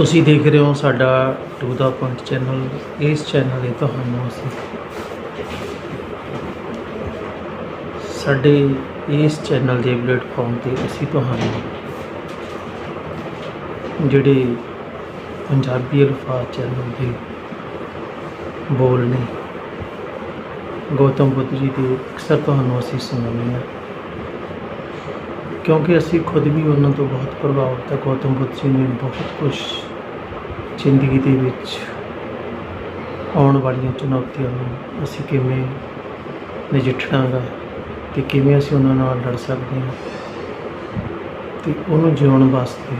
ਤੁਸੀਂ ਦੇਖ ਰਹੇ ਹੋ ਸਾਡਾ ਟੂ ਦਾ ਪੁਆਇੰਟ ਚੈਨਲ। ਇਸ ਚੈਨਲ 'ਤੇ ਤੁਹਾਨੂੰ ਅਸੀਂ ਸਾਡੇ ਇਸ ਚੈਨਲ ਦੇ ਪਲੇਟਫਾਰਮ ਤੇ ਅਸੀਂ ਤੁਹਾਨੂੰ ਜਿਹੜੇ ਪੰਜਾਬੀ ਅਲਫਾਜ਼ ਚੈਨਲ ਦੇ ਬੋਲ ਨੇ, ਗੌਤਮ ਬੁੱਧ ਜੀ ਦੇ, ਅਕਸਰ ਤੁਹਾਨੂੰ ਅਸੀਂ ਸੁਣਾਉਂਦੇ ਹਾਂ। ਕਿਉਂਕਿ ਅਸੀਂ ਖੁਦ ਵੀ ਉਹਨਾਂ ਤੋਂ ਬਹੁਤ ਪ੍ਰਭਾਵਿਤ ਹਾਂ। ਗੌਤਮ ਬੁੱਧ ਜੀ ਨੇ ਬਹੁਤ ਕੁਝ ਜ਼ਿੰਦਗੀ ਦੇ ਵਿੱਚ ਆਉਣ ਵਾਲੀਆਂ ਚੁਣੌਤੀਆਂ ਨੂੰ ਅਸੀਂ ਕਿਵੇਂ ਨਜਿੱਠਣਾ ਗਾ ਤੇ ਕਿਵੇਂ ਅਸੀਂ ਉਹਨਾਂ ਨਾਲ ਲੜ ਸਕਦੇ ਹਾਂ ਤੇ ਉਹਨੂੰ ਜਿਉਣ ਵਾਸਤੇ,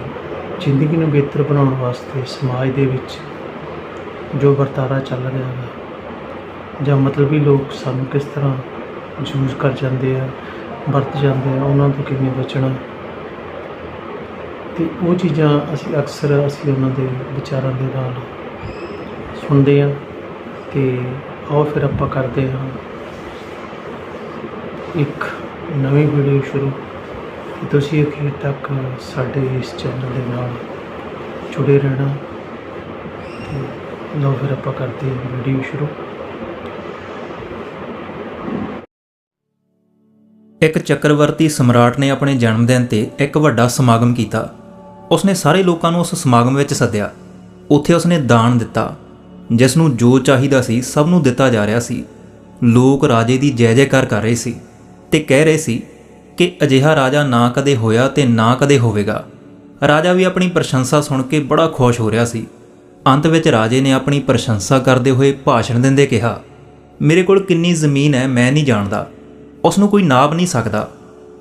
ਜ਼ਿੰਦਗੀ ਨੂੰ ਬਿਹਤਰ ਬਣਾਉਣ ਵਾਸਤੇ ਸਮਾਜ ਦੇ ਵਿੱਚ ਜੋ ਵਰਤਾਰਾ ਚੱਲ ਰਿਹਾ ਹੈ ਜਾਂ ਮਤਲਬੀ ਲੋਕ ਸਾਨੂੰ ਕਿਸ ਤਰ੍ਹਾਂ ਯੂਜ਼ ਕਰ ਜਾਂਦੇ ਆ ਵਰਤ ਜਾਂਦੇ ਆ, ਉਹਨਾਂ ਤੋਂ ਕਿਵੇਂ ਬਚਣਾ? ਤੇ ਉਹ ਚੀਜ਼ਾਂ ਅਸੀਂ ਅਕਸਰ ਅਸੀਂ ਉਹਨਾਂ ਦੇ ਵਿਚਾਰਾਂ ਦੇ ਨਾਲ ਸੁਣਦੇ ਆ ਤੇ ਆਓ ਫਿਰ ਆਪਾਂ ਕਰਦੇ ਹਾਂ ਇੱਕ ਨਵੀਂ ਵੀਡੀਓ ਸ਼ੁਰੂ। ਤੁਸੀਂ ਅਖੀਰ ਤੱਕ ਸਾਡੇ ਇਸ ਚੈਨਲ ਦੇ ਨਾਲ ਜੁੜੇ ਰਹਿਣਾ। ਤੇ ਲਓ ਫਿਰ ਆਪਾਂ ਕਰਦੇ ਹਾਂ ਵੀਡੀਓ ਸ਼ੁਰੂ। ਇੱਕ ਚੱਕਰਵਰਤੀ ਸਮਰਾਟ ਨੇ ਆਪਣੇ ਜਨਮ ਦਿਨ ਤੇ ਇੱਕ ਵੱਡਾ ਸਮਾਗਮ ਕੀਤਾ। ਉਸਨੇ ਸਾਰੇ ਲੋਕਾਂ ਨੂੰ ਉਸ ਸਮਾਗਮ ਵਿੱਚ ਸੱਦਿਆ। ਉੱਥੇ ਉਸਨੇ ਦਾਨ ਦਿੱਤਾ ਜਿਸ ਨੂੰ ਜੋ ਚਾਹੀਦਾ ਸੀ ਸਭ ਨੂੰ ਦਿੱਤਾ ਜਾ ਰਿਹਾ ਸੀ। ਲੋਕ ਰਾਜੇ ਦੀ ਜੈ ਜੈਕਾਰ ਕਰ ਰਹੇ ਸੀ ਤੇ ਕਹਿ ਰਹੇ ਸੀ ਕਿ ਅਜਿਹਾ ਰਾਜਾ ਨਾ ਕਦੇ ਹੋਇਆ ਤੇ ਨਾ ਕਦੇ ਹੋਵੇਗਾ। ਰਾਜਾ ਵੀ ਆਪਣੀ ਪ੍ਰਸ਼ੰਸਾ ਸੁਣ ਕੇ ਬੜਾ ਖੁਸ਼ ਹੋ ਰਿਹਾ ਸੀ। ਅੰਤ ਵਿੱਚ ਰਾਜੇ ਨੇ ਆਪਣੀ ਪ੍ਰਸ਼ੰਸਾ ਕਰਦੇ ਹੋਏ ਭਾਸ਼ਣ ਦਿੰਦੇ ਕਿਹਾ, ਮੇਰੇ ਕੋਲ ਕਿੰਨੀ ਜ਼ਮੀਨ ਹੈ ਮੈਂ ਨਹੀਂ ਜਾਣਦਾ। ਉਸ ਨੂੰ ਕੋਈ ਨਾਪ ਨਹੀਂ ਸਕਦਾ।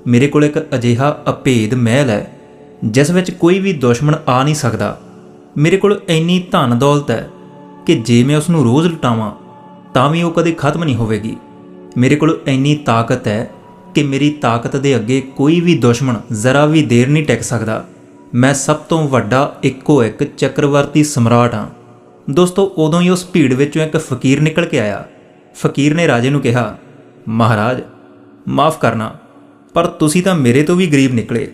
ਮੇਰੇ ਕੋਲ ਇੱਕ ਅਜਿਹਾ ਅਭੇਦ ਮਹਿਲ ਹੈ, ਜਿਸ ਵਿੱਚ ਕੋਈ ਵੀ ਦੁਸ਼ਮਣ ਆ ਨਹੀਂ ਸਕਦਾ। ਮੇਰੇ ਕੋਲ ਇੰਨੀ ਧਨ ਦੌਲਤ ਹੈ ਕਿ ਜੇ ਮੈਂ ਉਸ ਨੂੰ ਰੋਜ਼ ਲੁਟਾਵਾਂ, ਤਾਂ ਵੀ ਉਹ ਕਦੇ ਖਤਮ ਨਹੀਂ ਹੋਵੇਗੀ। ਮੇਰੇ ਕੋਲ ਇੰਨੀ ਤਾਕਤ ਹੈ ਕਿ ਮੇਰੀ ਤਾਕਤ ਦੇ ਅੱਗੇ ਕੋਈ ਵੀ ਦੁਸ਼ਮਣ ਜ਼ਰਾ ਵੀ ਦੇਰ ਨਹੀਂ ਟਿਕ ਸਕਦਾ। ਮੈਂ ਸਭ ਤੋਂ ਵੱਡਾ ਇੱਕੋ ਇੱਕ ਚੱਕਰਵਰਤੀ ਸਮਰਾਟ ਹਾਂ। ਦੋਸਤੋ, ਉਦੋਂ ਹੀ ਉਸ ਭੀੜ ਵਿੱਚੋਂ ਇੱਕ ਫਕੀਰ ਨਿਕਲ ਕੇ ਆਇਆ। ਫਕੀਰ ਨੇ ਰਾਜੇ ਨੂੰ ਕਿਹਾ, ਮਹਾਰਾਜ ਮਾਫ ਕਰਨਾ। ਪਰ ਤੁਸੀਂ ਤਾਂ ਮੇਰੇ ਤੋਂ ਵੀ ਗਰੀਬ ਨਿਕਲੇ।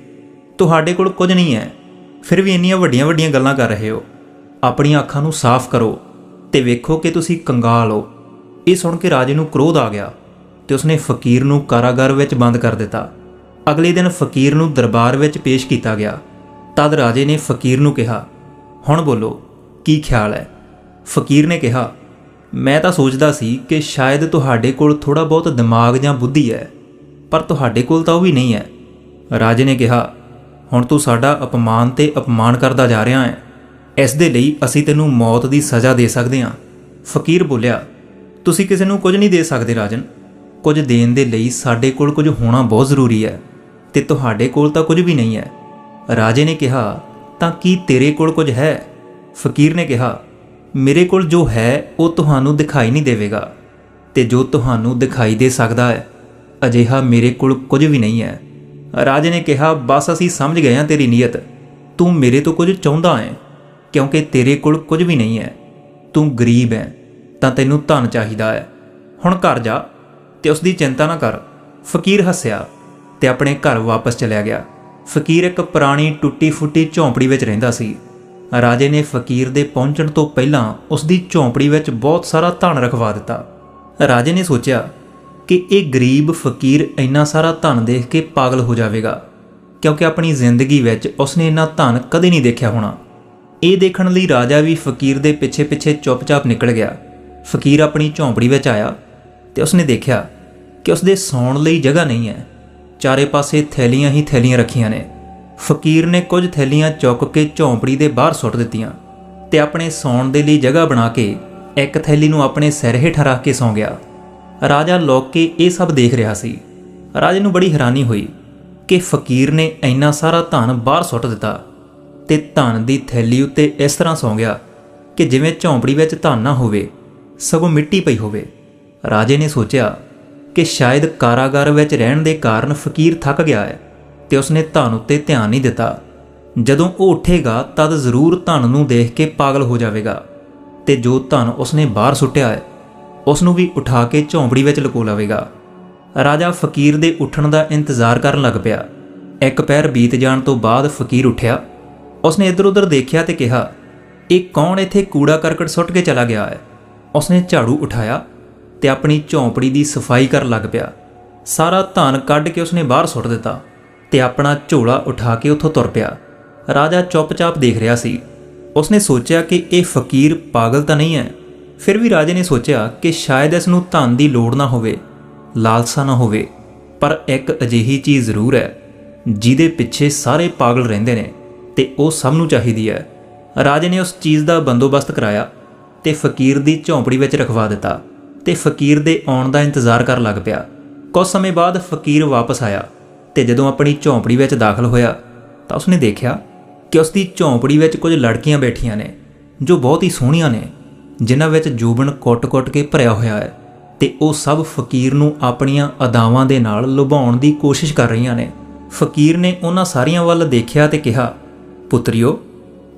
ਤੁਹਾਡੇ ਕੋਲ ਕੁਝ ਨਹੀਂ ਹੈ। ਫਿਰ ਵੀ ਇੰਨੀਆਂ ਵੱਡੀਆਂ ਵੱਡੀਆਂ ਗੱਲਾਂ ਕਰ ਰਹੇ ਹੋ। ਆਪਣੀਆਂ ਅੱਖਾਂ ਨੂੰ ਸਾਫ਼ ਕਰੋ ਤੇ ਵੇਖੋ ਕਿ ਤੁਸੀਂ ਕੰਗਾਲ ਹੋ। ਇਹ ਸੁਣ ਕੇ ਰਾਜੇ ਨੂੰ ਕ੍ਰੋਧ ਆ ਗਿਆ ਤੇ ਉਸਨੇ ਫਕੀਰ ਨੂੰ ਕਾਰਾਗਰ ਵਿੱਚ ਬੰਦ ਕਰ ਦਿੱਤਾ। ਅਗਲੇ ਦਿਨ ਫਕੀਰ ਨੂੰ ਦਰਬਾਰ ਵਿੱਚ ਪੇਸ਼ ਕੀਤਾ ਗਿਆ। ਤਦ ਰਾਜੇ ਨੇ ਫਕੀਰ ਨੂੰ ਕਿਹਾ, ਹੁਣ ਬੋਲੋ, ਕੀ ਖਿਆਲ ਹੈ? ਫਕੀਰ ਨੇ ਕਿਹਾ, ਮੈਂ ਤਾਂ ਸੋਚਦਾ ਸੀ ਕਿ ਸ਼ਾਇਦ ਤੁਹਾਡੇ ਕੋਲ ਥੋੜਾ ਬਹੁਤ ਦਿਮਾਗ ਜਾਂ ਬੁੱਧੀ ਹੈ। ਪਰ ਤੁਹਾਡੇ ਕੋਲ ਤਾਂ ਉਹ ਵੀ ਨਹੀਂ ਹੈ। ਰਾਜੇ ਨੇ ਕਿਹਾ, ਹੁਣ ਤੂੰ ਸਾਡਾ ਅਪਮਾਨ ਤੇ ਅਪਮਾਨ ਕਰਦਾ ਜਾ ਰਿਹਾ ਹੈ। ਇਸ ਦੇ ਲਈ ਅਸੀਂ ਤੈਨੂੰ ਮੌਤ ਦੀ ਸਜ਼ਾ ਦੇ ਸਕਦੇ ਹਾਂ। ਫਕੀਰ ਬੋਲਿਆ, ਤੁਸੀਂ ਕਿਸੇ ਨੂੰ ਕੁਝ ਨਹੀਂ ਦੇ ਸਕਦੇ ਰਾਜਨ। ਕੁਝ ਦੇਣ ਦੇ ਲਈ ਸਾਡੇ ਕੋਲ ਕੁਝ ਹੋਣਾ ਬਹੁਤ ਜ਼ਰੂਰੀ ਹੈ ਤੇ ਤੁਹਾਡੇ ਕੋਲ ਤਾਂ ਕੁਝ ਵੀ ਨਹੀਂ ਹੈ। ਰਾਜੇ ਨੇ ਕਿਹਾ, ਤਾਂ ਕੀ ਤੇਰੇ ਕੋਲ ਕੁਝ ਹੈ? ਫਕੀਰ ਨੇ ਕਿਹਾ, ਮੇਰੇ ਕੋਲ ਜੋ ਹੈ, ਉਹ ਤੁਹਾਨੂੰ ਦਿਖਾਈ ਨਹੀਂ ਦੇਵੇਗਾ ਤੇ ਜੋ ਤੁਹਾਨੂੰ ਦਿਖਾਈ ਦੇ ਸਕਦਾ ਹੈ ਅਜਿਹਾ ਮੇਰੇ ਕੋਲ ਕੁਝ ਵੀ ਨਹੀਂ ਹੈ। ਰਾਜੇ ਨੇ ਕਿਹਾ, ਬਸ ਅਸੀਂ ਸਮਝ ਗਏ ਹਾਂ ਤੇਰੀ ਨੀਅਤ। ਤੂੰ ਮੇਰੇ ਤੋਂ ਕੁਝ ਚਾਹੁੰਦਾ ਹੈ, ਕਿਉਂਕਿ ਤੇਰੇ ਕੋਲ ਕੁਝ ਵੀ ਨਹੀਂ ਹੈ। ਤੂੰ ਗਰੀਬ ਹੈ, ਤਾਂ ਤੈਨੂੰ ਧਨ ਚਾਹੀਦਾ ਹੈ। ਹੁਣ ਘਰ ਜਾ ਤੇ ਉਸ ਦੀ ਚਿੰਤਾ ਨਾ ਕਰ। ਫਕੀਰ ਹੱਸਿਆ ਤੇ ਆਪਣੇ ਘਰ ਵਾਪਸ ਚਲਿਆ ਗਿਆ। ਫਕੀਰ ਇੱਕ ਪੁਰਾਣੀ ਟੁੱਟੀ ਫੁੱਟੀ ਝੌਂਪੜੀ ਵਿੱਚ ਰਹਿੰਦਾ ਸੀ। ਰਾਜੇ ਨੇ ਫਕੀਰ ਦੇ ਪਹੁੰਚਣ ਤੋਂ ਪਹਿਲਾਂ ਉਸ ਦੀ ਝੌਂਪੜੀ ਵਿੱਚ ਬਹੁਤ ਸਾਰਾ ਧਨ ਰਖਵਾ ਦਿੱਤਾ। ਰਾਜੇ ਨੇ ਸੋਚਿਆ ਕਿ ਇਹ ਗਰੀਬ ਫਕੀਰ ਇੰਨਾ ਸਾਰਾ ਧਨ ਦੇਖ ਕੇ ਪਾਗਲ ਹੋ ਜਾਵੇਗਾ, ਕਿਉਂਕਿ ਆਪਣੀ ਜ਼ਿੰਦਗੀ ਵਿੱਚ ਉਸਨੇ ਇੰਨਾ ਧਨ ਕਦੇ ਨਹੀਂ ਦੇਖਿਆ ਹੋਣਾ। ਇਹ ਦੇਖਣ ਲਈ ਰਾਜਾ ਵੀ ਫਕੀਰ ਦੇ ਪਿੱਛੇ-ਪਿੱਛੇ ਚੁੱਪਚਾਪ ਨਿਕਲ ਗਿਆ। ਫਕੀਰ ਆਪਣੀ ਝੌਂਪੜੀ ਵਿੱਚ ਆਇਆ ਤੇ ਉਸਨੇ ਦੇਖਿਆ ਕਿ ਉਸਦੇ ਸੌਣ ਲਈ ਜਗ੍ਹਾ ਨਹੀਂ ਹੈ। ਚਾਰੇ ਪਾਸੇ ਥੈਲੀਆਂ ਹੀ ਥੈਲੀਆਂ ਰੱਖੀਆਂ ਨੇ। ਫਕੀਰ ਨੇ ਕੁਝ ਥੈਲੀਆਂ ਚੁੱਕ ਕੇ ਝੌਂਪੜੀ ਦੇ ਬਾਹਰ ਸੁੱਟ ਦਿੱਤੀਆਂ ਤੇ ਆਪਣੇ ਸੌਣ ਦੇ ਲਈ ਜਗ੍ਹਾ ਬਣਾ ਕੇ ਇੱਕ ਥੈਲੀ ਨੂੰ ਆਪਣੇ ਸਿਰ ਹੇਠ ਰੱਖ ਕੇ ਸੌਂ ਗਿਆ। ਰਾਜਾ ਲੋਕ ਕੇ ਇਹ ਸਭ ਦੇਖ ਰਿਹਾ ਸੀ। ਰਾਜੇ ਨੂੰ ਬੜੀ ਹੈਰਾਨੀ ਹੋਈ ਕਿ ਫਕੀਰ ਨੇ ਇੰਨਾ ਸਾਰਾ ਧਨ ਬਾਹਰ ਸੁੱਟ ਦਿੱਤਾ ਤੇ ਧਨ ਦੀ ਥੈਲੀ ਉੱਤੇ ਇਸ ਤਰ੍ਹਾਂ ਸੌਂ ਗਿਆ ਕਿ ਜਿਵੇਂ ਝੌਂਪੜੀ ਵਿੱਚ ਧਨ ਨਾ ਹੋਵੇ, ਸਗੋਂ ਮਿੱਟੀ ਪਈ ਹੋਵੇ। ਰਾਜੇ ਨੇ ਸੋਚਿਆ ਕਿ ਸ਼ਾਇਦ ਕਾਰਾਗਾਰ ਵਿੱਚ ਰਹਿਣ ਦੇ ਕਾਰਨ ਫਕੀਰ ਥੱਕ ਗਿਆ ਹੈ ਤੇ ਉਸਨੇ ਧਨ ਉੱਤੇ ਧਿਆਨ ਨਹੀਂ ਦਿੱਤਾ। ਜਦੋਂ ਉਹ ਉੱਠੇਗਾ, ਤਦ ਜ਼ਰੂਰ ਧਨ ਨੂੰ ਦੇਖ ਕੇ ਪਾਗਲ ਹੋ ਜਾਵੇਗਾ ਤੇ ਜੋ ਧਨ ਉਸਨੇ ਬਾਹਰ ਸੁੱਟਿਆ ਹੈ ਉਸ ਨੂੰ ਵੀ ਉਠਾ ਕੇ ਝੌਂਪੜੀ ਵਿੱਚ ਲਕੋ ਲਵੇਗਾ। ਰਾਜਾ ਫਕੀਰ ਦੇ ਉੱਠਣ ਦਾ ਇੰਤਜ਼ਾਰ ਕਰਨ ਲੱਗ ਪਿਆ। ਇੱਕ ਪੈਰ ਬੀਤ ਜਾਣ ਤੋਂ ਬਾਅਦ ਫਕੀਰ ਉੱਠਿਆ। ਉਸਨੇ ਇੱਧਰ ਉੱਧਰ ਦੇਖਿਆ ਤੇ ਕਿਹਾ, ਇਹ ਕੌਣ ਇੱਥੇ ਕੂੜਾ ਕਰਕਟ ਸੁੱਟ ਕੇ ਚਲਾ ਗਿਆ ਹੈ? ਉਸਨੇ ਝਾੜੂ ਉਠਾਇਆ ਤੇ ਆਪਣੀ ਝੌਂਪੜੀ ਦੀ ਸਫ਼ਾਈ ਕਰਨ ਲੱਗ ਪਿਆ। ਸਾਰਾ ਧਨ ਕੱਢ ਕੇ ਉਸਨੇ ਬਾਹਰ ਸੁੱਟ ਦਿੱਤਾ ਤੇ ਆਪਣਾ ਝੋਲਾ ਉਠਾ ਕੇ ਉੱਥੋਂ ਤੁਰ ਪਿਆ। ਰਾਜਾ ਚੁੱਪਚਾਪ ਦੇਖ ਰਿਹਾ ਸੀ। ਉਸਨੇ ਸੋਚਿਆ ਕਿ ਇਹ ਫਕੀਰ ਪਾਗਲ ਤਾਂ ਨਹੀਂ ਹੈ। ਫਿਰ ਵੀ ਰਾਜੇ ਨੇ ਸੋਚਿਆ ਕਿ ਸ਼ਾਇਦ ਇਸ ਨੂੰ ਧਨ ਦੀ ਲੋੜ ਨਾ ਹੋਵੇ, ਲਾਲਸਾ ਨਾ ਹੋਵੇ, ਪਰ ਇੱਕ ਅਜਿਹੀ ਚੀਜ਼ ਜ਼ਰੂਰ ਹੈ, ਜਿਹਦੇ ਪਿੱਛੇ ਸਾਰੇ ਪਾਗਲ ਰਹਿੰਦੇ ਨੇ ਤੇ ਉਹ ਸਭ ਨੂੰ ਚਾਹੀਦੀ ਹੈ। ਰਾਜੇ ਨੇ ਉਸ ਚੀਜ਼ ਦਾ ਬੰਦੋਬਸਤ ਕਰਾਇਆ ਤੇ ਫਕੀਰ ਦੀ ਝੌਂਪੜੀ ਵਿੱਚ ਰਖਵਾ ਦਿੱਤਾ ਤੇ ਫਕੀਰ ਦੇ ਆਉਣ ਦਾ ਇੰਤਜ਼ਾਰ ਕਰਨ ਲੱਗ ਪਿਆ। ਕੁਝ ਸਮੇਂ ਬਾਅਦ ਫਕੀਰ ਵਾਪਸ ਆਇਆ ਤੇ ਜਦੋਂ ਆਪਣੀ ਝੌਂਪੜੀ ਵਿੱਚ ਦਾਖਲ ਹੋਇਆ ਤਾਂ ਉਸਨੇ ਦੇਖਿਆ ਕਿ ਉਸ ਦੀ ਝੌਂਪੜੀ ਵਿੱਚ ਕੁਝ ਲੜਕੀਆਂ ਬੈਠੀਆਂ ਨੇ, ਜੋ ਬਹੁਤ ਹੀ ਸੋਹਣੀਆਂ ਨੇ। ਜਿਨ੍ਹਾਂ ਵਿੱਚ ਜੂਬਨ ਕੁੱਟ-ਕੁੱਟ ਕੇ ਭਰਿਆ ਹੋਇਆ ਹੈ ਤੇ ਉਹ ਸਭ ਫਕੀਰ ਨੂੰ ਆਪਣੀਆਂ ਅਦਾਵਾਂ ਦੇ ਨਾਲ ਲੁਭਾਉਣ ਦੀ ਕੋਸ਼ਿਸ਼ ਕਰ ਰਹੀਆਂ ਨੇ। ਫਕੀਰ ਨੇ ਉਹਨਾਂ ਸਾਰੀਆਂ ਵੱਲ ਦੇਖਿਆ ਤੇ ਕਿਹਾ, ਪੁੱਤਰਿਓ,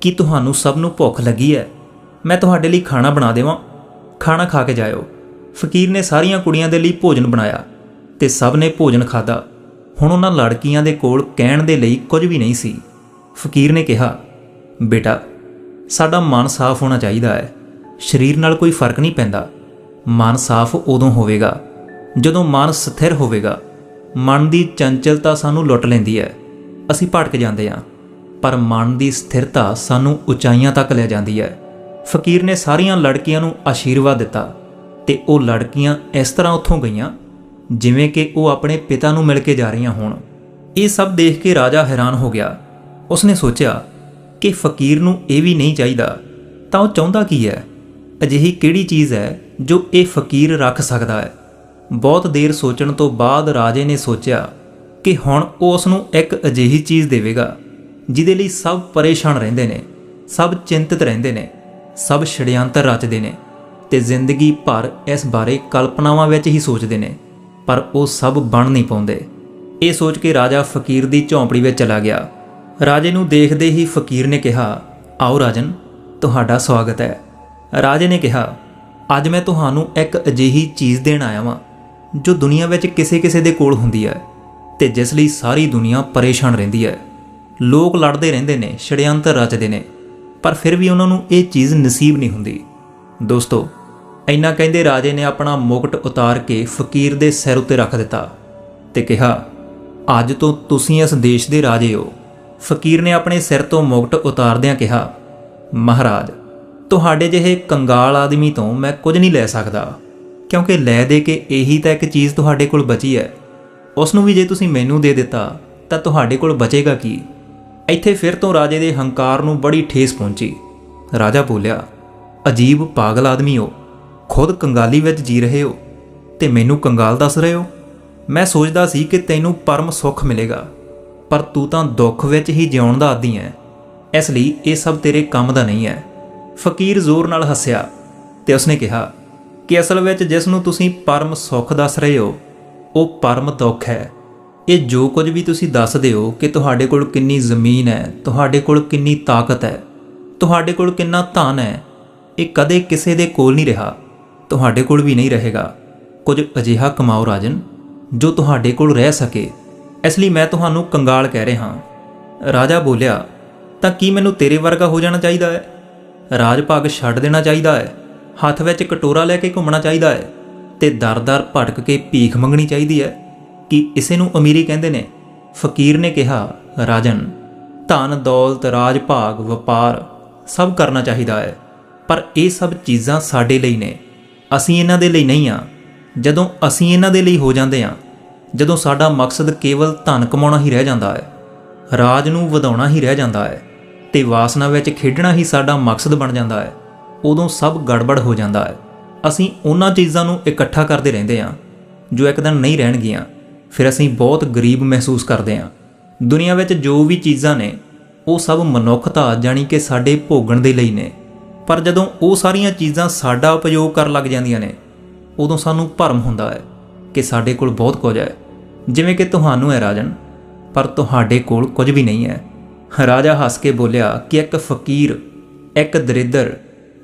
ਕੀ ਤੁਹਾਨੂੰ ਸਭ ਨੂੰ ਭੁੱਖ ਲੱਗੀ ਹੈ? ਮੈਂ ਤੁਹਾਡੇ ਲਈ ਖਾਣਾ ਬਣਾ ਦੇਵਾਂ। ਖਾਣਾ ਖਾ ਕੇ ਜਾਇਓ। ਫਕੀਰ ਨੇ ਸਾਰੀਆਂ ਕੁੜੀਆਂ ਦੇ ਲਈ ਭੋਜਨ ਬਣਾਇਆ ਤੇ ਸਭ ਨੇ ਭੋਜਨ ਖਾਦਾ ਹੁਣ ਉਹਨਾਂ ਲੜਕੀਆਂ ਦੇ ਕੋਲ ਕਹਿਣ ਦੇ ਲਈ ਕੁਝ ਵੀ ਨਹੀਂ ਸੀ। ਫਕੀਰ ਨੇ ਕਿਹਾ, ਬੇਟਾ, ਸਾਡਾ ਮਨ ਸਾਫ਼ ਹੋਣਾ ਚਾਹੀਦਾ ਹੈ। ਸਰੀਰ ਨਾਲ ਕੋਈ ਫ਼ਰਕ ਨਹੀਂ ਪੈਂਦਾ। ਮਨ ਸਾਫ਼ ਉਦੋਂ ਹੋਵੇਗਾ, ਜਦੋਂ ਮਨ ਸਥਿਰ ਹੋਵੇਗਾ। ਮਨ ਦੀ ਚੰਚਲਤਾ ਸਾਨੂੰ ਲੁੱਟ ਲੈਂਦੀ ਹੈ। ਅਸੀਂ ਭਟਕ ਜਾਂਦੇ ਹਾਂ, ਪਰ ਮਨ ਦੀ ਸਥਿਰਤਾ ਸਾਨੂੰ ਉਚਾਈਆਂ ਤੱਕ ਲੈ ਜਾਂਦੀ ਹੈ। ਫਕੀਰ ਨੇ ਸਾਰੀਆਂ ਲੜਕੀਆਂ ਨੂੰ ਆਸ਼ੀਰਵਾਦ ਦਿੱਤਾ ਤੇ ਉਹ ਲੜਕੀਆਂ ਇਸ ਤਰ੍ਹਾਂ ਉੱਥੋਂ ਗਈਆਂ, ਜਿਵੇਂ ਕਿ ਉਹ ਆਪਣੇ ਪਿਤਾ ਨੂੰ ਮਿਲ ਕੇ ਜਾ ਰਹੀਆਂ ਹੋਣ। ਇਹ ਸਭ ਦੇਖ ਕੇ ਰਾਜਾ ਹੈਰਾਨ ਹੋ ਗਿਆ। ਉਸਨੇ ਸੋਚਿਆ ਕਿ ਫਕੀਰ ਨੂੰ ਇਹ ਵੀ ਨਹੀਂ ਚਾਹੀਦਾ, ਤਾਂ ਉਹ ਚਾਹੁੰਦਾ ਕੀ ਹੈ? ਅਜਿਹੀ ਕਿਹੜੀ ਚੀਜ਼ ਹੈ ਜੋ ਇਹ ਫਕੀਰ ਰੱਖ ਸਕਦਾ ਹੈ? ਬਹੁਤ ਦੇਰ ਸੋਚਣ ਤੋਂ ਬਾਅਦ ਰਾਜੇ ਨੇ ਸੋਚਿਆ ਕਿ ਹੁਣ ਉਹ ਉਸ ਨੂੰ ਇੱਕ ਅਜਿਹੀ ਚੀਜ਼ ਦੇਵੇਗਾ, ਜਿਹਦੇ ਲਈ ਸਭ ਪਰੇਸ਼ਾਨ ਰਹਿੰਦੇ ਨੇ, ਸਭ ਚਿੰਤਤ ਰਹਿੰਦੇ ਨੇ, ਸਭ ਛੜਿਆੰਤਰ ਰਚਦੇ ਨੇ ਤੇ ਜ਼ਿੰਦਗੀ ਭਰ ਇਸ ਬਾਰੇ ਕਲਪਨਾਵਾਂ ਵਿੱਚ ਹੀ ਸੋਚਦੇ ਨੇ, ਪਰ ਉਹ ਸਭ ਬਣ ਨਹੀਂ ਪਾਉਂਦੇ। ਇਹ ਸੋਚ ਕੇ ਰਾਜਾ ਫਕੀਰ ਦੀ ਝੌਂਪੜੀ ਵਿੱਚ ਚਲਾ ਗਿਆ। ਰਾਜੇ ਨੂੰ ਦੇਖਦੇ ਹੀ ਫਕੀਰ ਨੇ ਕਿਹਾ, ਆਓ ਰਾਜਨ, ਤੁਹਾਡਾ ਸਵਾਗਤ ਹੈ। ਰਾਜੇ ਨੇ ਕਿਹਾ, ਅੱਜ ਮੈਂ ਤੁਹਾਨੂੰ ਇੱਕ ਅਜਿਹੀ ਚੀਜ਼ ਦੇਣ ਆਇਆ ਵਾਂ, ਜੋ ਦੁਨੀਆ ਵਿੱਚ ਕਿਸੇ-ਕਿਸੇ ਦੇ ਕੋਲ ਹੁੰਦੀ ਹੈ ਤੇ ਜਿਸ ਲਈ ਸਾਰੀ ਦੁਨੀਆ ਪਰੇਸ਼ਾਨ ਰਹਿੰਦੀ ਹੈ। ਲੋਕ ਲੜਦੇ ਰਹਿੰਦੇ ਨੇ ਛੜਿਅੰਤਰ ਰਚਦੇ ਨੇ, ਪਰ ਫਿਰ ਵੀ ਉਹਨਾਂ ਨੂੰ ਇਹ ਚੀਜ਼ ਨਸੀਬ ਨਹੀਂ ਹੁੰਦੀ। ਦੋਸਤੋ, ਇੰਨਾ ਕਹਿੰਦੇ ਰਾਜੇ ਨੇ ਆਪਣਾ ਮੁਕਟ ਉਤਾਰ ਕੇ ਫਕੀਰ ਦੇ ਸਿਰ ਉੱਤੇ ਰੱਖ ਦਿੱਤਾ ਤੇ ਕਿਹਾ, ਅੱਜ ਤੋਂ ਤੁਸੀਂ ਇਸ ਦੇਸ਼ ਦੇ ਰਾਜੇ ਹੋ। ਫਕੀਰ ਨੇ ਆਪਣੇ ਸਿਰ ਤੋਂ ਮੁਕਟ ਉਤਾਰਦਿਆਂ ਕਿਹਾ, ਮਹਾਰਾਜ ਤੁਹਾਡੇ ਜਿਹੇ ਕੰਗਾਲ ਆਦਮੀ ਤੋਂ ਮੈਂ ਕੁਝ ਨਹੀਂ ਲੈ ਸਕਦਾ, ਕਿਉਂਕਿ ਲੈ ਦੇ ਕੇ ਇਹੀ ਤਾਂ ਇੱਕ ਚੀਜ਼ ਤੁਹਾਡੇ ਕੋਲ ਬਚੀ ਹੈ। ਉਸ ਨੂੰ ਵੀ ਜੇ ਤੁਸੀਂ ਮੈਨੂੰ ਦੇ ਦਿੱਤਾ, ਤਾਂ ਤੁਹਾਡੇ ਕੋਲ ਬਚੇਗਾ ਕੀ? ਇੱਥੇ ਫਿਰ ਤੋਂ ਰਾਜੇ ਦੇ ਹੰਕਾਰ ਨੂੰ ਬੜੀ ਠੇਸ ਪਹੁੰਚੀ। ਰਾਜਾ ਬੋਲਿਆ, ਅਜੀਬ ਪਾਗਲ ਆਦਮੀ ਹੋ, ਖੁਦ ਕੰਗਾਲੀ ਵਿੱਚ ਜੀ ਰਹੇ ਹੋ, ਤੇ ਮੈਨੂੰ ਕੰਗਾਲ ਦੱਸ ਰਹੇ ਹੋ? ਮੈਂ ਸੋਚਦਾ ਸੀ ਕਿ ਤੈਨੂੰ ਪਰਮ ਸੁੱਖ ਮਿਲੇਗਾ, ਪਰ ਤੂੰ ਤਾਂ ਦੁੱਖ ਵਿੱਚ ਹੀ ਜਿਉਣ ਦਾ ਆਦੀ ਹੈ। ਇਸ ਲਈ ਇਹ ਸਭ ਤੇਰੇ ਕੰਮ ਦਾ ਨਹੀਂ ਹੈ। ਫਕੀਰ ਜ਼ੋਰ ਨਾਲ ਹੱਸਿਆ ਤੇ ਉਸਨੇ ਕਿਹਾ ਕਿ ਅਸਲ ਵਿੱਚ ਜਿਸ ਨੂੰ ਤੁਸੀਂ ਪਰਮ ਸੁੱਖ ਦੱਸ ਰਹੇ ਹੋ, ਉਹ ਪਰਮ ਦੁੱਖ ਹੈ। ਇਹ ਜੋ ਕੁਝ ਵੀ ਤੁਸੀਂ ਦੱਸਦੇ ਹੋ ਕਿ ਤੁਹਾਡੇ ਕੋਲ ਕਿੰਨੀ ਜ਼ਮੀਨ ਹੈ, ਤੁਹਾਡੇ ਕੋਲ ਕਿੰਨੀ ਤਾਕਤ ਹੈ, ਤੁਹਾਡੇ ਕੋਲ ਕਿੰਨਾ ਧਨ ਹੈ, ਇਹ ਕਦੇ ਕਿਸੇ ਦੇ ਕੋਲ ਨਹੀਂ ਰਿਹਾ। ਤੁਹਾਡੇ ਕੋਲ ਵੀ ਨਹੀਂ ਰਹੇਗਾ। ਕੁਝ ਅਜਿਹਾ ਕਮਾਓ ਰਾਜਨ, ਜੋ ਤੁਹਾਡੇ ਕੋਲ ਰਹਿ ਸਕੇ। ਇਸ ਲਈ ਮੈਂ ਤੁਹਾਨੂੰ ਕੰਗਾਲ ਕਹਿ ਰਿਹਾ ਹਾਂ। ਰਾਜਾ ਬੋਲਿਆ, ਤਾਂ ਕੀ ਮੈਨੂੰ ਤੇਰੇ ਵਰਗਾ ਹੋ ਜਾਣਾ ਚਾਹੀਦਾ ਹੈ? ਰਾਜ ਭਾਗ ਛੱਡ ਦੇਣਾ ਚਾਹੀਦਾ ਹੈ। ਹੱਥ ਵਿੱਚ ਕਟੋਰਾ ਲੈ ਕੇ ਘੁੰਮਣਾ ਚਾਹੀਦਾ ਹੈ ਤੇ ਦਰ-ਦਰ ਭਟਕ ਕੇ ਭੀਖ ਮੰਗਣੀ ਚਾਹੀਦੀ ਹੈ। ਕਿ ਇਸੇ ਨੂੰ ਅਮੀਰੀ ਕਹਿੰਦੇ ਨੇ? ਫਕੀਰ ਨੇ ਕਿਹਾ, ਰਾਜਨ, ਧਨ, ਦੌਲਤ ਰਾਜ ਭਾਗ ਵਪਾਰ ਸਭ ਕਰਨਾ ਚਾਹੀਦਾ ਹੈ। ਪਰ ਇਹ ਸਭ ਚੀਜ਼ਾਂ ਸਾਡੇ ਲਈ ਨੇ। ਅਸੀਂ ਇਹਨਾਂ ਦੇ ਲਈ ਨਹੀਂ ਆ ਜਦੋਂ ਅਸੀਂ ਇਹਨਾਂ ਦੇ ਲਈ ਹੋ ਜਾਂਦੇ ਆ ਜਦੋਂ ਸਾਡਾ ਮਕਸਦ ਕੇਵਲ ਧਨ ਕਮਾਉਣਾ ਹੀ ਰਹਿ ਜਾਂਦਾ ਹੈ, ਰਾਜ ਨੂੰ ਵਧਾਉਣਾ ਹੀ ਰਹਿ ਜਾਂਦਾ ਹੈ ਤੇ ਵਾਸਨਾ ਵਿੱਚ ਖੇਡਣਾ ਹੀ ਸਾਡਾ ਮਕਸਦ ਬਣ ਜਾਂਦਾ ਹੈ। ਉਦੋਂ ਸਭ ਗੜਬੜ ਹੋ ਜਾਂਦਾ ਹੈ। ਅਸੀਂ ਉਹਨਾਂ ਚੀਜ਼ਾਂ ਨੂੰ ਇਕੱਠਾ ਕਰਦੇ ਰਹਿੰਦੇ ਹਾਂ, ਜੋ ਇੱਕ ਦਿਨ ਨਹੀਂ ਰਹਿਣਗੀਆਂ। ਫਿਰ ਅਸੀਂ ਬਹੁਤ ਗਰੀਬ ਮਹਿਸੂਸ ਕਰਦੇ ਹਾਂ। ਦੁਨੀਆ ਵਿੱਚ ਜੋ ਵੀ ਚੀਜ਼ਾਂ ਨੇ, ਉਹ ਸਭ ਮਨੁੱਖਤਾ ਜਾਣੀ ਕਿ ਸਾਡੇ ਭੋਗਣ ਦੇ ਲਈ ਨੇ। ਪਰ ਜਦੋਂ ਉਹ ਸਾਰੀਆਂ ਚੀਜ਼ਾਂ ਸਾਡਾ ਉਪਯੋਗ ਕਰਨ ਲੱਗ ਜਾਂਦੀਆਂ ਨੇ, ਉਦੋਂ ਸਾਨੂੰ ਭਰਮ ਹੁੰਦਾ ਹੈ ਕਿ ਸਾਡੇ ਕੋਲ ਬਹੁਤ ਕੁਝ ਹੈ। ਜਿਵੇਂ ਕਿ ਤੁਹਾਨੂੰ ਹੈ ਰਾਜਨ, ਪਰ ਤੁਹਾਡੇ ਕੋਲ ਕੁਝ ਵੀ ਨਹੀਂ ਹੈ। ਰਾਜਾ ਹੱਸ ਕੇ ਬੋਲਿਆ ਕਿ ਇੱਕ ਫਕੀਰ, ਇੱਕ ਦਰਿਦਰ,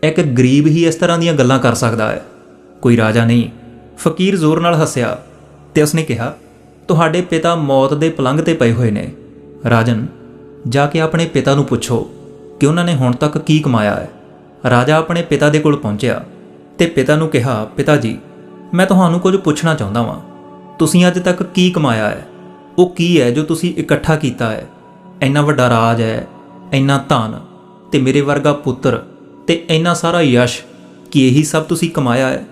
ਇੱਕ ਗਰੀਬ ਹੀ ਇਸ ਤਰ੍ਹਾਂ ਦੀਆਂ ਗੱਲਾਂ ਕਰ ਸਕਦਾ ਹੈ। ਕੋਈ ਰਾਜਾ ਨਹੀਂ। ਫਕੀਰ ਜ਼ੋਰ ਨਾਲ ਹੱਸਿਆ ਤੇ ਉਸਨੇ ਕਿਹਾ, ਤੁਹਾਡੇ ਪਿਤਾ ਮੌਤ ਦੇ ਪਲੰਘ ਤੇ ਪਏ ਹੋਏ ਨੇ। ਰਾਜਨ, ਜਾ ਕੇ ਆਪਣੇ ਪਿਤਾ ਨੂੰ ਪੁੱਛੋ ਕਿ ਉਹਨਾਂ ਨੇ ਹੁਣ ਤੱਕ ਕੀ ਕਮਾਇਆ ਹੈ। ਰਾਜਾ ਆਪਣੇ ਪਿਤਾ ਦੇ ਕੋਲ ਪਹੁੰਚਿਆ ਤੇ ਪਿਤਾ ਨੂੰ ਕਿਹਾ, ਪਿਤਾ ਜੀ, ਮੈਂ ਤੁਹਾਨੂੰ ਕੁਝ ਪੁੱਛਣਾ ਚਾਹੁੰਦਾ ਵਾਂ। ਤੁਸੀਂ ਅੱਜ ਤੱਕ ਕੀ ਕਮਾਇਆ ਹੈ? ਉਹ ਕੀ ਹੈ ਜੋ ਤੁਸੀਂ ਇਕੱਠਾ ਕੀਤਾ ਹੈ? ਇੰਨਾ ਵੱਡਾ ਰਾਜ ਹੈ, ਇੰਨਾ ਧਨ ਤੇ ਮੇਰੇ ਵਰਗਾ ਪੁੱਤਰ ਤੇ ਇੰਨਾ ਸਾਰਾ ਯਸ਼ ਕਿ ਇਹੀ ਸਭ ਤੁਸੀਂ ਕਮਾਇਆ ਹੈ।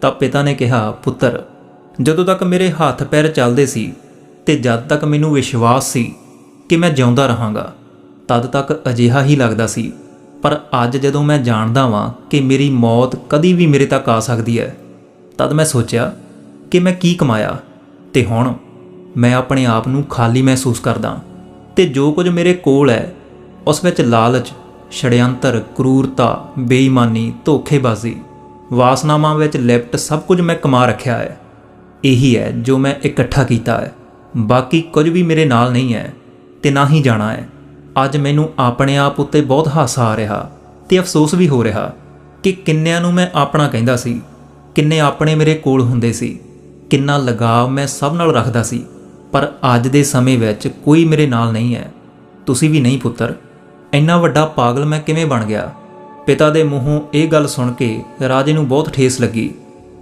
ਤਾਂ ਪਿਤਾ ਨੇ ਕਿਹਾ, ਪੁੱਤਰ, ਜਦੋਂ ਤੱਕ ਮੇਰੇ ਹੱਥ ਪੈਰ ਚੱਲਦੇ ਸੀ ਤੇ ਜਦ ਤੱਕ ਮੈਨੂੰ ਵਿਸ਼ਵਾਸ ਸੀ ਕਿ ਮੈਂ ਜਿਉਂਦਾ ਰਹਾਂਗਾ, ਤਦ ਤੱਕ ਅਜਿਹਾ ਹੀ ਲੱਗਦਾ ਸੀ। ਪਰ ਅੱਜ ਜਦੋਂ ਮੈਂ ਜਾਣਦਾ ਵਾਂ ਕਿ ਮੇਰੀ ਮੌਤ ਕਦੀ ਵੀ ਮੇਰੇ ਤੱਕ ਆ ਸਕਦੀ ਹੈ, ਤਦ ਮੈਂ ਸੋਚਿਆ ਕਿ ਮੈਂ ਕੀ ਕਮਾਇਆ ਤੇ ਹੁਣ ਮੈਂ ਆਪਣੇ ਆਪ ਨੂੰ ਖਾਲੀ ਮਹਿਸੂਸ ਕਰਦਾ। ਤੇ ਜੋ ਕੁਝ ਮੇਰੇ ਕੋਲ ਹੈ, ਉਸ ਵਿੱਚ ਲਾਲਚ, ਛੜਯੰਤਰ, ਕਰੂਰਤਾ, ਬੇਈਮਾਨੀ, ਧੋਖੇਬਾਜ਼ੀ, ਵਾਸਨਾਵਾਂ ਵਿੱਚ ਲਿਪਟ ਸਭ ਕੁਝ ਮੈਂ ਕਮਾ ਰੱਖਿਆ ਹੈ। ਇਹੀ ਹੈ ਜੋ ਮੈਂ ਇਕੱਠਾ ਕੀਤਾ ਹੈ। ਬਾਕੀ ਕੁਝ ਵੀ ਮੇਰੇ ਨਾਲ ਨਹੀਂ ਹੈ ਤੇ ਨਾ ਹੀ ਜਾਣਾ ਹੈ। ਅੱਜ ਮੈਨੂੰ ਆਪਣੇ ਆਪ ਉੱਤੇ ਬਹੁਤ ਹਾਸਾ ਆ ਰਿਹਾ ਤੇ ਅਫਸੋਸ ਵੀ ਹੋ ਰਿਹਾ ਕਿ ਕਿੰਨਿਆਂ ਨੂੰ ਮੈਂ ਆਪਣਾ ਕਹਿੰਦਾ ਸੀ, ਕਿੰਨੇ ਆਪਣੇ ਮੇਰੇ ਕੋਲ ਹੁੰਦੇ ਸੀ, ਕਿੰਨਾ ਲਗਾਵ ਮੈਂ ਸਭ ਨਾਲ ਰੱਖਦਾ ਸੀ। ਪਰ ਅੱਜ ਦੇ ਸਮੇਂ ਵਿੱਚ ਕੋਈ ਮੇਰੇ ਨਾਲ ਨਹੀਂ ਹੈ। ਤੁਸੀਂ ਵੀ ਨਹੀਂ ਪੁੱਤਰ। ਇੰਨਾ ਵੱਡਾ ਪਾਗਲ ਮੈਂ ਕਿਵੇਂ ਬਣ ਗਿਆ? ਪਿਤਾ ਦੇ ਮੂੰਹੋਂ ਇਹ ਗੱਲ ਸੁਣ ਕੇ ਰਾਜੇ ਨੂੰ ਬਹੁਤ ਠੇਸ ਲੱਗੀ।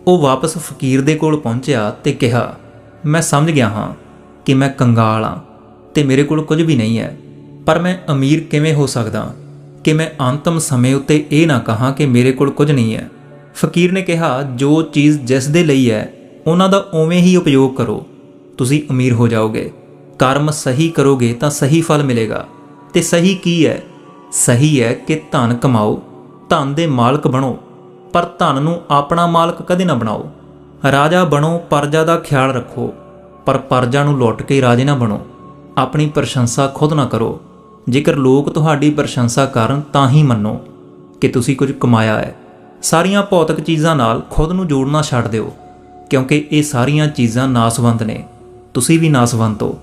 ਉਹ ਵਾਪਸ ਫਕੀਰ ਦੇ ਕੋਲ ਪਹੁੰਚਿਆ ਤੇ ਕਿਹਾ, ਮੈਂ ਸਮਝ ਗਿਆ ਹਾਂ ਕਿ ਮੈਂ ਕੰਗਾਲ ਹਾਂ ਤੇ ਮੇਰੇ ਕੋਲ ਕੁਝ ਵੀ ਨਹੀਂ ਹੈ, ਪਰ ਮੈਂ ਅਮੀਰ ਕਿਵੇਂ ਹੋ ਸਕਦਾ ਕਿ ਮੈਂ ਅੰਤਮ ਸਮੇਂ ਉੱਤੇ ਇਹ ਨਾ ਕਹਾਂ ਕਿ ਮੇਰੇ ਕੋਲ ਕੁਝ ਨਹੀਂ ਹੈ? ਫਕੀਰ ਨੇ ਕਿਹਾ, ਜੋ ਚੀਜ਼ ਜਿਸ ਦੇ ਲਈ ਹੈ, ਉਹਨਾਂ ਦਾ ਉਵੇਂ ਹੀ ਉਪਯੋਗ ਕਰੋ। ਤੁਸੀਂ ਅਮੀਰ ਹੋ ਜਾਓਗੇ। ਕਰਮ ਸਹੀ ਕਰੋਗੇ ਤਾਂ ਸਹੀ ਫਲ ਮਿਲੇਗਾ। ਤੇ ਸਹੀ ਕੀ ਹੈ? ਸਹੀ ਹੈ ਕਿ ਧਨ ਕਮਾਓ, ਧਨ ਦੇ ਮਾਲਕ ਬਣੋ, ਪਰ ਧਨ ਨੂੰ ਆਪਣਾ ਮਾਲਕ ਕਦੇ ਨਾ ਬਣਾਓ। ਰਾਜਾ ਬਣੋ, ਪਰਜਾ ਦਾ ਖਿਆਲ ਰੱਖੋ, ਪਰ ਪਰਜਾ ਨੂੰ ਲੁੱਟ ਕੇ ਰਾਜੇ ਨਾ ਬਣੋ। ਆਪਣੀ ਪ੍ਰਸ਼ੰਸਾ ਖੁਦ ਨਾ ਕਰੋ। ਜੇਕਰ ਲੋਕ ਤੁਹਾਡੀ ਪ੍ਰਸ਼ੰਸਾ ਕਰਨ ਤਾਂ ਹੀ ਮੰਨੋ ਕਿ ਤੁਸੀਂ ਕੁਝ ਕਮਾਇਆ ਹੈ। ਸਾਰੀਆਂ ਭੌਤਿਕ ਚੀਜ਼ਾਂ ਨਾਲ ਖੁਦ ਨੂੰ ਜੋੜਨਾ ਛੱਡ ਦਿਓ, ਕਿਉਂਕਿ ਇਹ ਸਾਰੀਆਂ ਚੀਜ਼ਾਂ ਨਾਸਵੰਦ ਨੇ। ਤੁਸੀਂ ਵੀ ਨਾਸਵੰਤ ਹੋ।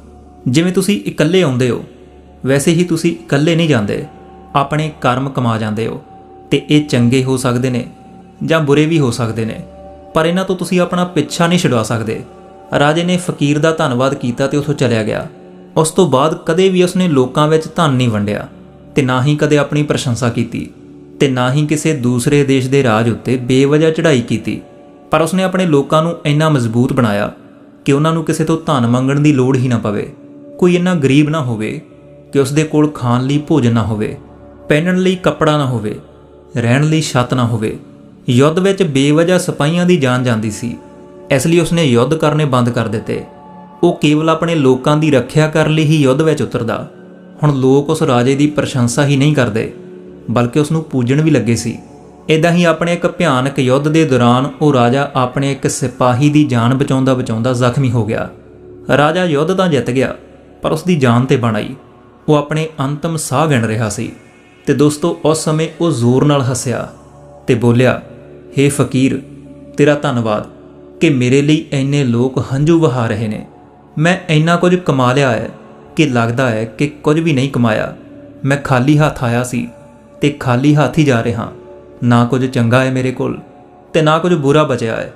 ਜਿਵੇਂ ਤੁਸੀਂ ਇਕੱਲੇ ਆਉਂਦੇ ਹੋ, ਵੈਸੇ ਹੀ ਤੁਸੀਂ ਇਕੱਲੇ ਨਹੀਂ ਜਾਂਦੇ। ਆਪਣੇ ਕਰਮ ਕਮਾ ਜਾਂਦੇ ਹੋ ਤੇ ਇਹ ਚੰਗੇ ਹੋ ਸਕਦੇ ਨੇ ਜਾਂ ਬੁਰੇ ਵੀ ਹੋ ਸਕਦੇ ਨੇ। ਪਰ ਇਹਨਾਂ ਤੋਂ ਤੁਸੀਂ ਆਪਣਾ ਪਿੱਛਾ ਨਹੀਂ ਛਡਵਾ ਸਕਦੇ। ਰਾਜੇ ਨੇ ਫਕੀਰ ਦਾ ਧੰਨਵਾਦ ਕੀਤਾ ਤੇ ਉਥੋਂ ਚਲਿਆ ਗਿਆ। ਉਸ ਤੋਂ ਬਾਅਦ ਕਦੇ ਵੀ ਉਸਨੇ ਲੋਕਾਂ ਵਿੱਚ ਧਨ ਨਹੀਂ ਵੰਡਿਆ ਤੇ ਨਾ ਹੀ ਕਦੇ ਆਪਣੀ ਪ੍ਰਸ਼ੰਸਾ ਕੀਤੀ ਤੇ ਨਾ ਹੀ ਕਿਸੇ ਦੂਸਰੇ ਦੇਸ਼ ਦੇ ਰਾਜ ਉੱਤੇ ਬੇਵਜ੍ਹਾ ਚੜ੍ਹਾਈ ਕੀਤੀ। ਪਰ ਉਸਨੇ ਆਪਣੇ ਲੋਕਾਂ ਨੂੰ ਇੰਨਾ ਮਜ਼ਬੂਤ ਬਣਾਇਆ ਕਿ ਉਹਨਾਂ ਨੂੰ ਕਿਸੇ ਤੋਂ ਧਨ ਮੰਗਣ ਦੀ ਲੋੜ ਹੀ ਨਾ ਪਵੇ। ਕੋਈ ਇੰਨਾ ਗਰੀਬ ਨਾ ਹੋਵੇ ਕਿ ਉਸ ਦੇ ਕੋਲ ਖਾਣ ਲਈ ਭੋਜਨ ਨਾ ਹੋਵੇ, ਪਹਿਨਣ ਲਈ ਕੱਪੜਾ ਨਾ ਹੋਵੇ, ਰਹਿਣ ਲਈ ਛੱਤ ਨਾ ਹੋਵੇ। ਯੁੱਧ ਵਿੱਚ ਬੇਵਜ੍ਹਾ ਸਿਪਾਹੀਆਂ ਦੀ ਜਾਨ ਜਾਂਦੀ ਸੀ। ਇਸ ਲਈ ਉਸਨੇ ਯੁੱਧ ਕਰਨੇ ਬੰਦ ਕਰ ਦਿੱਤੇ। ਉਹ ਕੇਵਲ ਆਪਣੇ ਲੋਕਾਂ ਦੀ ਰੱਖਿਆ ਕਰਨ ਲਈ ਹੀ ਯੁੱਧ ਵਿੱਚ ਉਤਰਦਾ। ਹੁਣ ਲੋਕ ਉਸ ਰਾਜੇ ਦੀ ਪ੍ਰਸ਼ੰਸਾ ਹੀ ਨਹੀਂ ਕਰਦੇ, ਬਲਕਿ ਉਸ ਨੂੰ ਪੂਜਣ ਵੀ ਲੱਗੇ ਸੀ। ਇਦਾਂ ਹੀ ਆਪਣੇ ਇੱਕ ਭਿਆਨਕ ਯੁੱਧ ਦੇ ਦੌਰਾਨ ਉਹ ਰਾਜਾ ਆਪਣੇ ਇੱਕ ਸਿਪਾਹੀ ਦੀ ਜਾਨ ਬਚਾਉਂਦਾ ਬਚਾਉਂਦਾ ਜ਼ਖਮੀ ਹੋ ਗਿਆ। ਰਾਜਾ ਯੁੱਧ ਤਾਂ ਜਿੱਤ ਗਿਆ, ਪਰ ਉਸ ਦੀ ਜਾਨ ਤੇ ਬਣ ਆਈ। ਉਹ ਆਪਣੇ ਅੰਤਮ ਸਾਹ ਗਿਣ ਰਿਹਾ ਸੀ ਤੇ ਦੋਸਤੋ ਉਸ ਸਮੇਂ ਉਹ ਜ਼ੋਰ ਨਾਲ ਹੱਸਿਆ ਤੇ ਬੋਲਿਆ, ਹੇ ਫਕੀਰ, ਤੇਰਾ ਧੰਨਵਾਦ ਕਿ ਮੇਰੇ ਲਈ ਇੰਨੇ ਲੋਕ ਹੰਝੂ ਵਹਾ ਰਹੇ ਨੇ। ਮੈਂ ਇੰਨਾ ਕੁਝ ਕਮਾ ਲਿਆ ਹੈ ਕਿ ਲੱਗਦਾ ਹੈ ਕਿ ਕੁਝ ਵੀ ਨਹੀਂ ਕਮਾਇਆ। ਮੈਂ ਖਾਲੀ ਹੱਥ ਆਇਆ ਸੀ ਤੇ ਖਾਲੀ ਹੱਥ ਹੀ ਜਾ ਰਿਹਾ ਨਾ ਕੁਝ ਚੰਗਾ ਹੈ ਮੇਰੇ ਕੋਲ ਤੇ ਨਾ ਕੁਝ ਬੁਰਾ ਬਚਿਆ ਹੈ।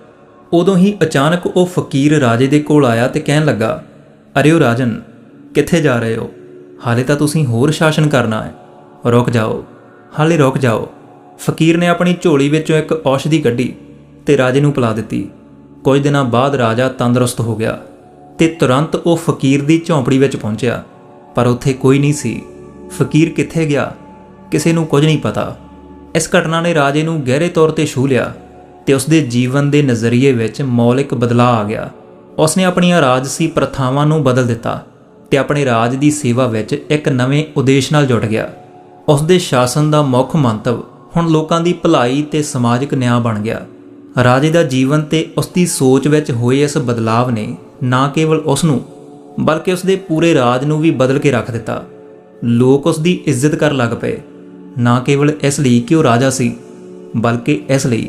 ਉਦੋਂ ਹੀ ਅਚਾਨਕ ਉਹ ਫਕੀਰ ਰਾਜੇ ਦੇ ਕੋਲ ਆਇਆ ਤੇ ਕਹਿਣ ਲੱਗਾ, ਅਰੇ ਉਹ ਰਾਜਨ, ਕਿੱਥੇ ਜਾ ਰਹੇ ਹੋ? ਹਾਲੇ ਤਾਂ ਤੁਸੀਂ ਹੋਰ ਸ਼ਾਸਨ ਕਰਨਾ ਹੈ। ਰੁਕ ਜਾਓ, ਹਾਲੇ ਰੁਕ ਜਾਓ। ਫਕੀਰ ਨੇ ਆਪਣੀ ਝੋਲੀ ਵਿੱਚੋਂ ਇੱਕ ਔਸ਼ਧੀ ਕੱਢੀ ਤੇ ਰਾਜੇ ਨੂੰ ਪਿਲਾ ਦਿੱਤੀ। ਕੁਝ ਦਿਨਾਂ ਬਾਅਦ ਰਾਜਾ ਤੰਦਰੁਸਤ ਹੋ ਗਿਆ ਤੇ ਤੁਰੰਤ ਉਹ ਫਕੀਰ ਦੀ ਝੌਂਪੜੀ ਵਿੱਚ ਪਹੁੰਚਿਆ। ਪਰ ਉੱਥੇ ਕੋਈ ਨਹੀਂ ਸੀ। ਫਕੀਰ ਕਿੱਥੇ ਗਿਆ? ਕਿਸੇ ਨੂੰ ਕੁਝ ਨਹੀਂ ਪਤਾ। ਇਸ ਘਟਨਾ ਨੇ ਰਾਜੇ ਨੂੰ ਗਹਿਰੇ ਤੌਰ ਤੇ ਛੂ ਲਿਆ ਤੇ ਉਸ ਦੇ ਜੀਵਨ ਦੇ ਨਜ਼ਰੀਏ ਵਿੱਚ ਮੌਲਿਕ ਬਦਲਾਅ ਆ ਗਿਆ। ਉਸਨੇ ਆਪਣੀਆਂ ਰਾਜਸੀ ਪ੍ਰਥਾਵਾਂ ਨੂੰ ਬਦਲ ਦਿੱਤਾ ਤੇ ਆਪਣੇ ਰਾਜ ਦੀ ਸੇਵਾ ਵਿੱਚ ਇੱਕ ਨਵੇਂ ਉਦੇਸ਼ ਨਾਲ ਜੁੜ ਗਿਆ। ਉਸ ਦੇ ਸ਼ਾਸਨ ਦਾ ਮੁੱਖ ਮੰਤਵ ਹੁਣ ਲੋਕਾਂ ਦੀ ਭਲਾਈ ਤੇ ਸਮਾਜਿਕ ਨਿਆਂ ਬਣ ਗਿਆ। ਰਾਜੇ ਦਾ ਜੀਵਨ ਤੇ ਉਸ ਦੀ ਸੋਚ ਵਿੱਚ ਹੋਏ ਇਸ ਬਦਲਾਵ ਨੇ ਨਾ ਕੇਵਲ ਉਸ ਨੂੰ ਬਲਕਿ ਉਸ ਦੇ ਪੂਰੇ ਰਾਜ ਨੂੰ ਵੀ ਬਦਲ ਕੇ ਰੱਖ ਦਿੱਤਾ। ਲੋਕ ਉਸ ਦੀ ਇੱਜ਼ਤ ਕਰਨ ਲੱਗ ਪਏ। ਨਾ ਕੇਵਲ ਇਸ ਲਈ ਕਿ ਉਹ ਰਾਜਾ ਸੀ ਬਲਕਿ ਇਸ ਲਈ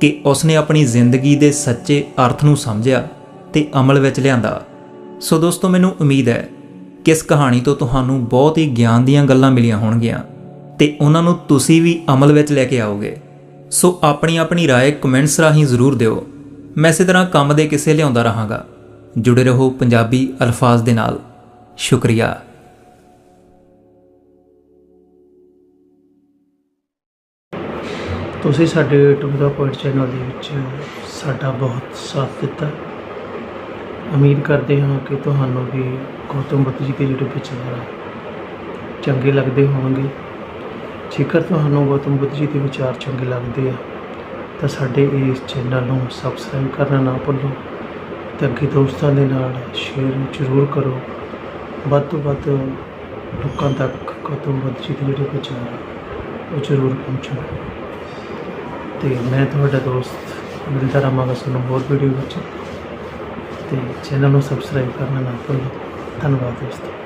ਕਿ ਉਸ ਨੇ ਆਪਣੀ ਜ਼ਿੰਦਗੀ ਦੇ ਸੱਚੇ ਅਰਥ ਨੂੰ ਸਮਝਿਆ ਤੇ ਅਮਲ ਵਿੱਚ ਲਿਆਂਦਾ ਸੋ ਦੋਸਤੋ ਮੈਨੂੰ ਉਮੀਦ ਹੈ ਕਿ ਇਸ ਕਹਾਣੀ ਤੋਂ ਤੁਹਾਨੂੰ ਬਹੁਤ ਹੀ ਗਿਆਨ ਦੀਆਂ ਗੱਲਾਂ ਮਿਲੀਆਂ ਹੋਣਗੀਆਂ ਤੇ ਉਹਨਾਂ ਨੂੰ ਤੁਸੀਂ ਵੀ ਅਮਲ ਵਿੱਚ ਲੈ ਕੇ ਆਓਗੇ ਸੋ ਆਪਣੀ ਆਪਣੀ رائے ਕਮੈਂਟਸ ਰਾਹੀਂ ਜ਼ਰੂਰ ਦਿਓ ਮੈਂ ਇਸੇ ਤਰ੍ਹਾਂ ਕੰਮ ਦੇ ਕਿਸੇ ਲਿਆਉਂਦਾ ਰਹਾਂਗਾ ਜੁੜੇ ਰਹੋ ਪੰਜਾਬੀ ਅਲਫਾਜ਼ ਦੇ ਨਾਲ ਸ਼ੁਕਰੀਆ ਤੁਸੀਂ ਸਾਡੇ ਟੂ ਦਾ ਪੁਆਇੰਟ ਚੈਨਲ ਦੇ ਵਿੱਚ ਸਾਡਾ ਬਹੁਤ ਸਾਥ ਦਿੱਤਾ। ਉਮੀਦ ਕਰਦੇ ਹਾਂ ਕਿ ਤੁਹਾਨੂੰ ਵੀ ਗੌਤਮ ਬੁੱਧ ਜੀ ਦੇ ਜਿਹੜੇ ਵਿਚਾਰ ਆ ਚੰਗੇ ਲੱਗਦੇ ਹੋਣਗੇ। ਜੇਕਰ ਤੁਹਾਨੂੰ ਗੌਤਮ ਬੁੱਧ ਜੀ ਦੇ ਵਿਚਾਰ ਚੰਗੇ ਲੱਗਦੇ ਆ, ਤਾਂ ਸਾਡੇ ਇਸ ਚੈਨਲ ਨੂੰ ਸਬਸਕ੍ਰਾਈਬ ਕਰਨਾ ਨਾ ਭੁੱਲੋ ਤੇ ਅੱਗੇ ਦੋਸਤਾਂ ਦੇ ਨਾਲ ਸ਼ੇਅਰ ਜ਼ਰੂਰ ਕਰੋ। ਵੱਧ ਤੋਂ ਵੱਧ ਲੋਕਾਂ ਤੱਕ ਗੌਤਮ ਬੁੱਧ ਜੀ ਦੇ ਜਿਹੜੇ ਵਿਚਾਰ ਉਹ ਜ਼ਰੂਰ ਪਹੁੰਚਣ। ਤੇ ਮੈਂ ਤੁਹਾਡਾ ਦੋਸਤ ਮਿਲਦਾ ਰਹਾਂਗਾ ਤੁਹਾਨੂੰ ਹੋਰ ਵੀਡੀਓ ਵਿੱਚ ਤੇ ਚੈਨਲ ਨੂੰ ਸਬਸਕ੍ਰਾਈਬ ਕਰਨਾ ਨਾ ਭੁੱਲੋ ਧੰਨਵਾਦ ਦੋਸਤੋ।